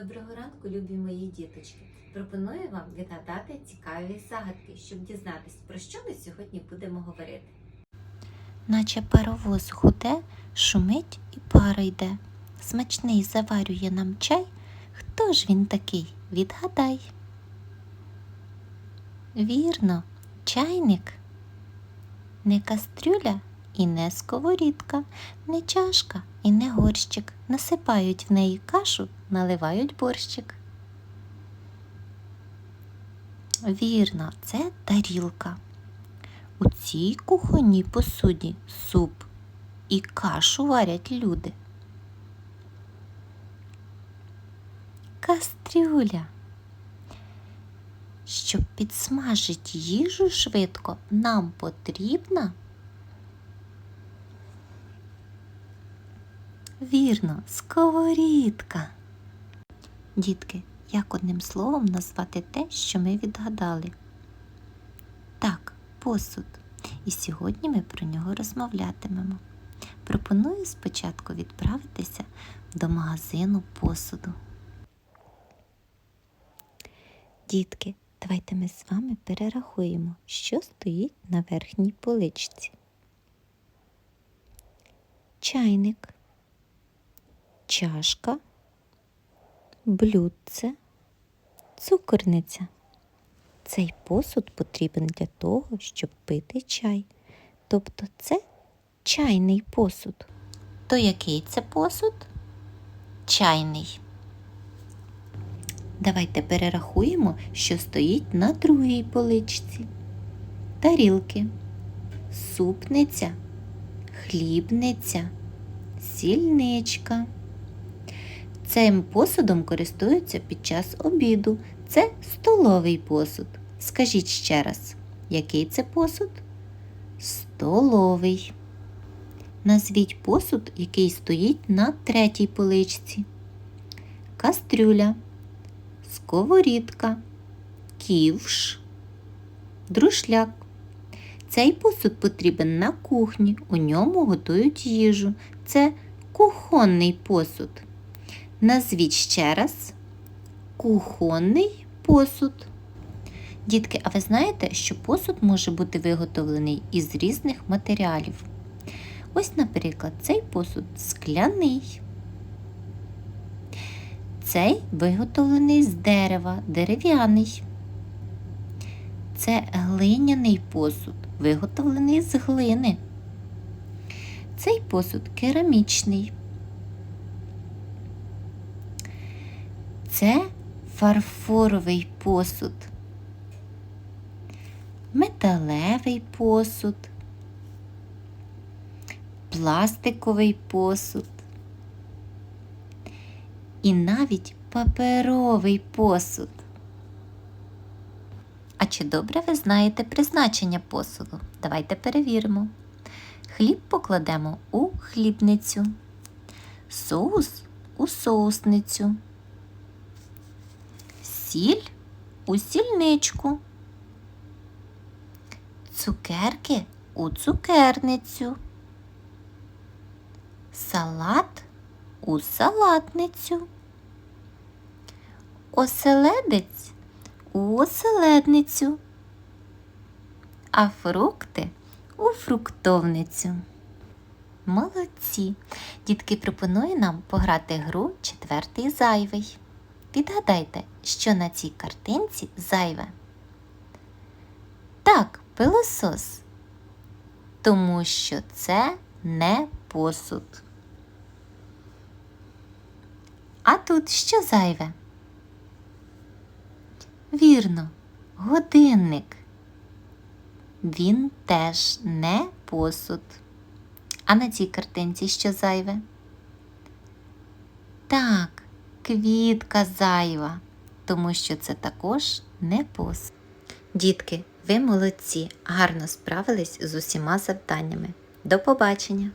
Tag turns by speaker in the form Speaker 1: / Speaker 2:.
Speaker 1: Доброго ранку, любі мої діточки. Пропоную вам відгадати цікаві загадки, щоб дізнатись, про що ми сьогодні будемо говорити.
Speaker 2: Наче паровоз гуде, шумить і пара йде. Смачний заварює нам чай. Хто ж він такий? Відгадай. Вірно, чайник. Не кастрюля і не сковорідка, не чашка і не горщик. Насипають в неї кашу, наливають борщик. Вірно, це тарілка. У цій кухонній посуді суп і кашу варять люди. Кастрюля. Щоб підсмажити їжу швидко, нам потрібна. Вірно, сковорідка. Дітки, як одним словом назвати те, що ми відгадали? Так, посуд. І сьогодні ми про нього розмовлятимемо. Пропоную спочатку відправитися до магазину посуду. Дітки, давайте ми з вами перерахуємо, що стоїть на верхній поличці. Чайник, чашка, блюдце, цукорниця. Цей посуд потрібен для того, щоб пити чай. Тобто це чайний посуд. То який це посуд? Чайний. Давайте перерахуємо, що стоїть на другій поличці. Тарілки, супниця, хлібниця, сільничка. Цим посудом користуються під час обіду. Це столовий посуд. Скажіть ще раз, який це посуд? Столовий. Назвіть посуд, який стоїть на третій поличці. Кастрюля, сковорідка, ківш, друшляк. Цей посуд потрібен на кухні, у ньому готують їжу. Це кухонний посуд. Назвіть ще раз кухонний посуд. Дітки, а ви знаєте, що посуд може бути виготовлений із різних матеріалів? Ось, наприклад, цей посуд скляний. Цей виготовлений з дерева, дерев'яний. Це глиняний посуд, виготовлений з глини. Цей посуд керамічний. Це фарфоровий посуд, металевий посуд, пластиковий посуд і навіть паперовий посуд. А чи добре ви знаєте призначення посуду? Давайте перевіримо. Хліб покладемо у хлібницю, соус у соусницю сіль у сільничку, цукерки у цукерницю, салат у салатницю, оселедець у оселедницю, а фрукти у фруктовницю. Молодці! Дітки пропоную нам пограти гру четвертий зайвий. Відгадайте, що на цій картинці зайве. Так, пилосос. Тому що це не посуд. А тут що зайве? Вірно, годинник. Він теж не посуд. А на цій картинці що зайве? Так, квітка зайва, тому що це також не пост. Дітки, ви молодці, гарно справились з усіма завданнями. До побачення!